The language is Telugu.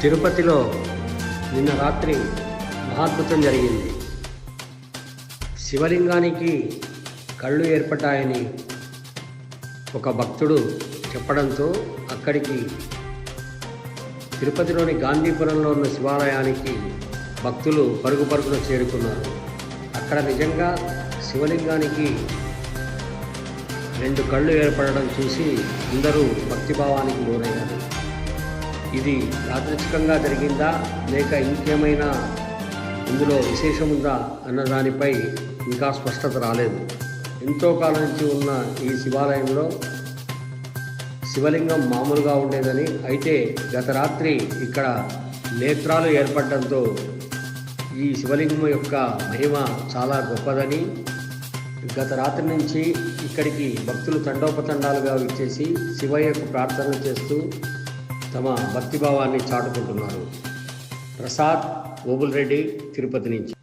తిరుపతిలో నిన్న రాత్రి మహాద్భుతం జరిగింది. శివలింగానికి కళ్ళు ఏర్పడ్డాయని ఒక భక్తుడు చెప్పడంతో అక్కడికి తిరుపతిలోని గాంధీపురంలో ఉన్న శివాలయానికి భక్తులు పరుగు పరుగున చేరుకున్నారు. అక్కడ నిజంగా శివలింగానికి రెండు కళ్ళు ఏర్పడడం చూసి అందరూ భక్తిభావానికి లోనయ్యారు. ఇది యాదృచ్ఛికంగా జరిగిందా? లేక ఇంకేమైనా ఇందులో విశేషముందా? అన్న దానిపై ఇంకా స్పష్టత రాలేదు. ఎంతో కాలం నుంచి ఉన్న ఈ శివాలయంలో శివలింగం మామూలుగా ఉండేదని అయితే గత రాత్రి ఇక్కడ నేత్రాలు ఏర్పడడంతో ఈ శివలింగం యొక్క మహిమ చాలా గొప్పదని గత రాత్రి నుంచి ఇక్కడికి భక్తులు తండోపతండాలుగా విచ్చేసి శివయ్యకు ప్రార్థనలు చేస్తూ తమ భక్తిభావాన్ని చాటుకుంటున్నారు. ప్రసాద్ ఓబుల్ రెడ్డి తిరుపతి నుంచి.